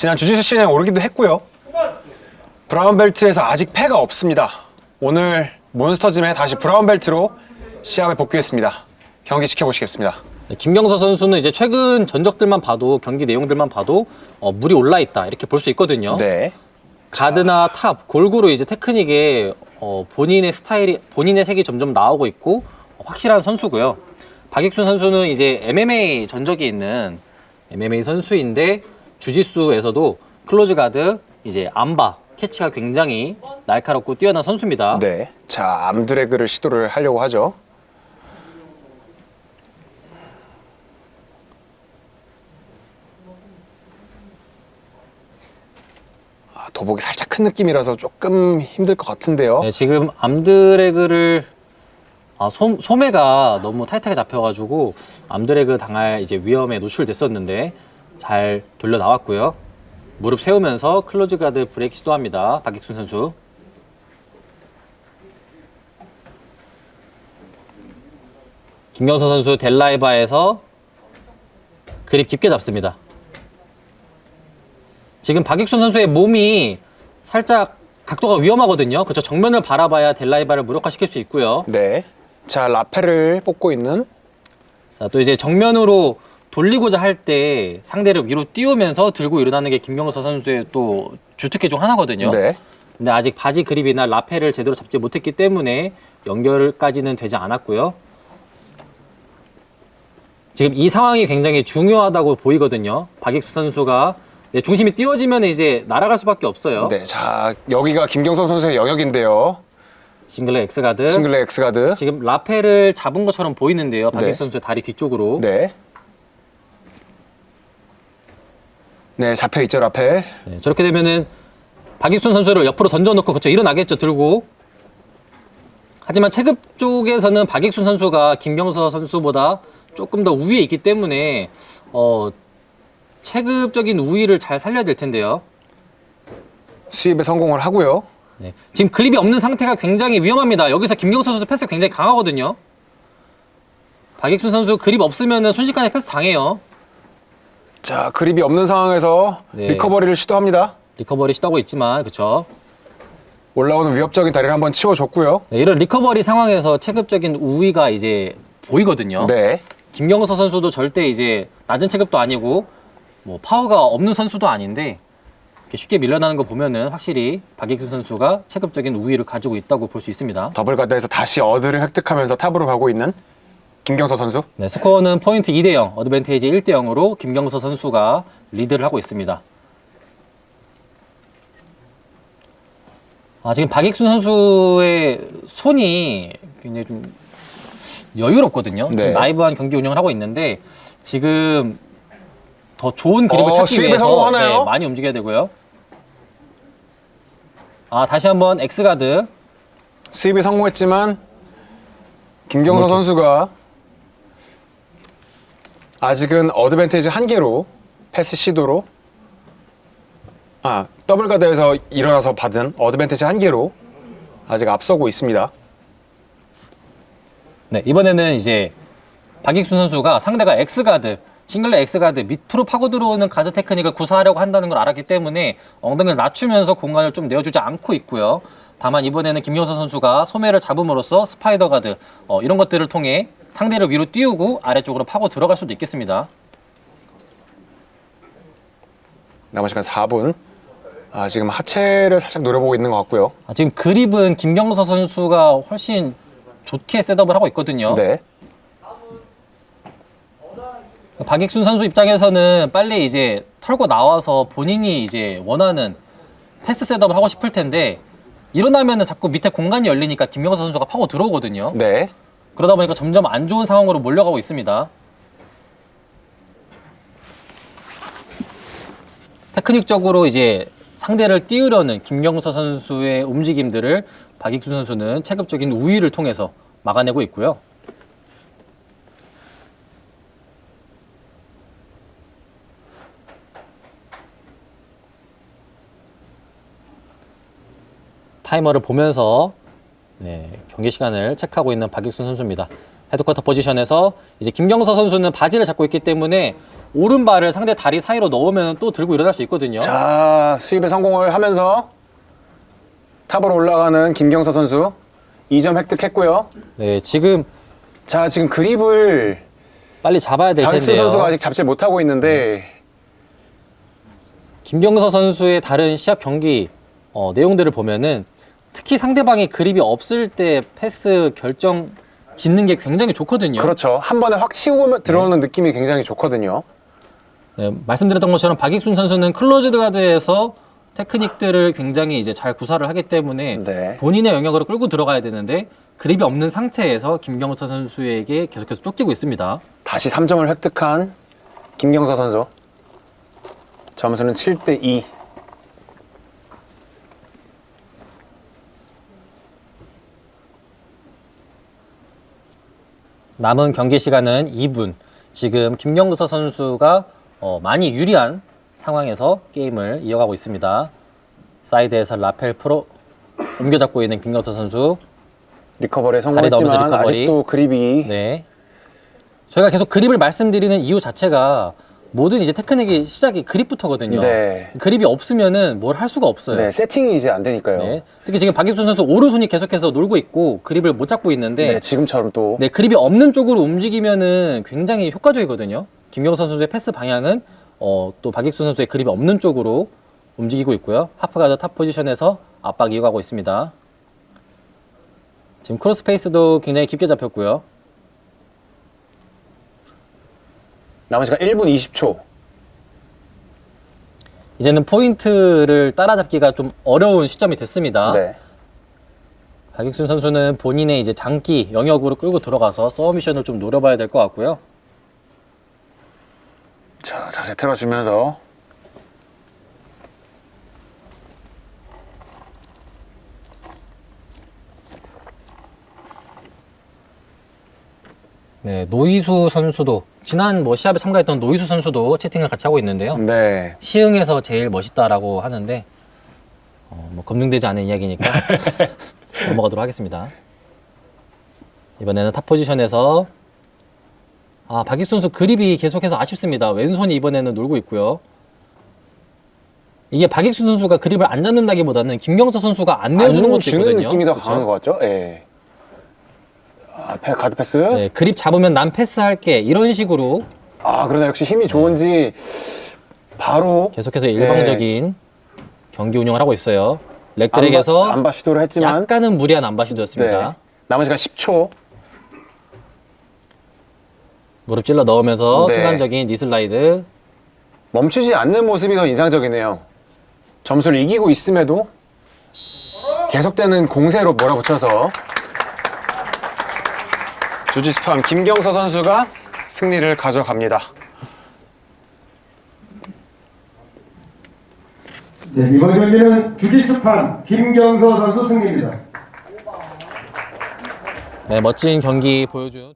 지난 주짓수 시즌에 오르기도 했고요. 브라운 벨트에서 아직 패가 없습니다. 오늘 몬스터짐에 다시 브라운 벨트로 시합에 복귀했습니다. 경기 지켜보시겠습니다. 네, 김경서 선수는 이제 최근 전적들만 봐도 경기 내용들만 봐도 어, 물이 올라 있다 이렇게 볼 수 있거든요. 네. 가드나 탑 골고루 이제 테크닉에 어, 본인의 스타일이 본인의 색이 점점 나오고 있고 어, 확실한 선수고요. 박익순 선수는 이제 MMA 전적이 있는 MMA 선수인데 주짓수에서도 클로즈 가드 이제 암바 캐치가 굉장히 날카롭고 뛰어난 선수입니다. 네. 자, 암드래그를 시도를 하려고 하죠. 아, 도복이 살짝 큰 느낌이라서 조금 힘들 것 같은데요. 네, 지금 암드래그를 아, 소, 소매가 너무 타이트하게 잡혀가지고 암드래그 당할 이제 위험에 노출됐었는데 잘 돌려 나왔고요. 무릎 세우면서 클로즈 가드 브레이크 시도합니다. 박익순 선수. 김경서 선수 델라이바에서 그립 깊게 잡습니다. 지금 박익순 선수의 몸이 살짝 각도가 위험하거든요. 그렇죠. 정면을 바라봐야 델라이바를 무력화시킬 수 있고요. 네. 자, 라펠을 뽑고 있는 자, 또 이제 정면으로 돌리고자 할 때 상대를 위로 띄우면서 들고 일어나는 게 김경서 선수의 또 주특기 중 하나거든요. 네. 근데 아직 바지 그립이나 라펠을 제대로 잡지 못했기 때문에 연결까지는 되지 않았고요. 지금 이 상황이 굉장히 중요하다고 보이거든요. 박익수 선수가 네, 중심이 띄워지면 이제 날아갈 수밖에 없어요. 네. 자, 여기가 김경선 선수의 영역인데요. 싱글레 엑스가드. 싱글레 엑스가드. 지금 라펠을 잡은 것처럼 보이는데요. 박익수 네. 선수의 다리 뒤쪽으로. 네. 네, 잡혀 있죠, 라펠. 네, 저렇게 되면은 박익순 선수를 옆으로 던져놓고 그쵸 일어나겠죠 들고. 하지만 체급 쪽에서는 박익순 선수가 김경서 선수보다 조금 더 우위에 있기 때문에 어 체급적인 우위를 잘 살려야 될 텐데요. 수입에 성공을 하고요. 네. 지금 그립이 없는 상태가 굉장히 위험합니다. 여기서 김경서 선수 패스 굉장히 강하거든요. 박익순 선수 그립 없으면은 순식간에 패스 당해요. 자, 그립이 없는 상황에서 네. 리커버리를 시도합니다. 리커버리 시도하고 있지만 그쵸 올라오는 위협적인 다리를 한번 치워줬고요. 네, 이런 리커버리 상황에서 체급적인 우위가 이제 보이거든요. 네. 김경서 선수도 절대 이제 낮은 체급도 아니고 뭐 파워가 없는 선수도 아닌데 이렇게 쉽게 밀려나는 거 보면은 확실히 박익순 선수가 체급적인 우위를 가지고 있다고 볼 수 있습니다. 더블 가드에서 다시 어드를 획득하면서 탑으로 가고 있는 김경서 선수. 네, 스코어는 포인트 2대 0, 어드밴테이지 1대 0으로 김경서 선수가 리드를 하고 있습니다. 아, 지금 박익순 선수의 손이 굉장히 좀 여유롭거든요. 좀 네. 라이브한 경기 운영을 하고 있는데 지금 더 좋은 그립을 어, 찾기 수입에 위해서 성공하나요? 네, 많이 움직여야 되고요. 아, 다시 한번 엑스가드. 수입에 성공했지만 김경서. 선수가 아직은 어드밴테이지 한 개로 패스 시도로 아 더블 가드에서 일어나서 받은 어드밴테이지 한 개로 아직 앞서고 있습니다. 네, 이번에는 이제 박익순 선수가 상대가 X가드, 싱글레 X가드 밑으로 파고 들어오는 가드 테크닉을 구사하려고 한다는 걸 알았기 때문에 엉덩이를 낮추면서 공간을 좀 내어주지 않고 있고요. 다만 이번에는 김효선 선수가 소매를 잡음으로써 스파이더 가드 어, 이런 것들을 통해 상대를 위로 띄우고 아래쪽으로 파고 들어갈 수도 있겠습니다. 남은 시간 4분. 아 지금 하체를 살짝 노려보고 있는 것 같고요. 아, 지금 그립은 김경서 선수가 훨씬 좋게 셋업을 하고 있거든요. 네. 박익순 선수 입장에서는 빨리 이제 털고 나와서 본인이 이제 원하는 패스 셋업을 하고 싶을 텐데 일어나면은 자꾸 밑에 공간이 열리니까 김명서 선수가 파고 들어오거든요. 네. 그러다 보니까 점점 안 좋은 상황으로 몰려가고 있습니다. 테크닉적으로 이제 상대를 띄우려는 김경서 선수의 움직임들을 박익순 선수는 체급적인 우위를 통해서 막아내고 있고요. 타이머를 보면서 네, 경기 시간을 체크하고 있는 박익순 선수입니다. 헤드쿼터 포지션에서 이제 김경서 선수는 바지를 잡고 있기 때문에 오른발을 상대 다리 사이로 넣으면 또 들고 일어날 수 있거든요. 자, 수입에 성공을 하면서 탑으로 올라가는 김경서 선수 2점 획득했고요. 네, 지금 자, 지금 그립을 빨리 잡아야 될 박익수 텐데요. 선수가 아직 잡지 못하고 있는데 김경서 선수의 다른 시합 경기 어, 내용들을 보면은 특히 상대방이 그립이 없을 때 패스 결정 짓는 게 굉장히 좋거든요. 그렇죠. 한 번에 확 치고 들어오는 느낌이 굉장히 좋거든요. 네, 말씀드렸던 것처럼 박익순 선수는 클로즈드 가드에서 테크닉들을 굉장히 이제 잘 구사를 하기 때문에 네. 본인의 영역으로 끌고 들어가야 되는데 그립이 없는 상태에서 김경서 선수에게 계속해서 쫓기고 있습니다. 다시 3점을 획득한 김경서 선수. 점수는 7대 2. 남은 경기 시간은 2분. 지금 김경서 선수가 어, 많이 유리한 상황에서 게임을 이어가고 있습니다. 사이드에서 라펠 프로 옮겨잡고 있는 김경서 선수. 리커버리에 넘어서 성공했지만 리커버리. 아직도 그립이 네. 저희가 계속 그립을 말씀드리는 이유 자체가 모든 이제 테크닉이 시작이 그립부터거든요. 네. 그립이 없으면은 뭘 할 수가 없어요. 네, 세팅이 이제 안 되니까요. 네. 특히 지금 박익순 선수 오른손이 계속해서 놀고 있고 그립을 못 잡고 있는데 네, 지금처럼 또 네, 그립이 없는 쪽으로 움직이면은 굉장히 효과적이거든요. 김경선 선수의 패스 방향은 어, 또 박익순 선수의 그립이 없는 쪽으로 움직이고 있고요. 하프가드 탑 포지션에서 압박 이어가고 있습니다. 지금 크로스 페이스도 굉장히 깊게 잡혔고요. 남은 시간 1분 20초. 이제는 포인트를 따라잡기가 좀 어려운 시점이 됐습니다. 네. 박익순 선수는 본인의 이제 장기 영역으로 끌고 들어가서 서미션을 좀 노려봐야 될 것 같고요. 자, 자세 틀어주면서 네, 노이수 선수도 지난 뭐 시합에 참가했던 노이수 선수도 채팅을 같이 하고 있는데요. 네. 시흥에서 제일 멋있다라고 하는데 어, 뭐 검증되지 않은 이야기니까 넘어가도록 하겠습니다. 이번에는 탑 포지션에서 아 박익수 선수 그립이 계속해서 아쉽습니다. 왼손이 이번에는 놀고 있고요. 이게 박익수 선수가 그립을 안 잡는다기보다는 김경서 선수가 안 내어주는 안 것도 주는 있거든요. 느낌이 더 그렇죠? 강한 것 같죠? 예. 아, 패, 가드 패스. 네, 그립 잡으면 난 패스할게 이런 식으로 아, 그러나 역시 힘이 좋은지 바로 계속해서 일방적인 경기 운영을 하고 있어요. 안바, 렉드랙에서 안바 시도를 했지만 약간은 무리한 네. 안바시도였습니다. 남은 시간 10초. 무릎 찔러 넣으면서 네. 순간적인 니슬라이드. 멈추지 않는 모습이 더 인상적이네요. 점수를 이기고 있음에도 계속되는 공세로 몰아붙여서 주지스팜 김경서 선수가 승리를 가져갑니다. 네, 이번 경기는 주짓수판 김경서 선수 승리입니다. 네, 멋진 경기 보여준.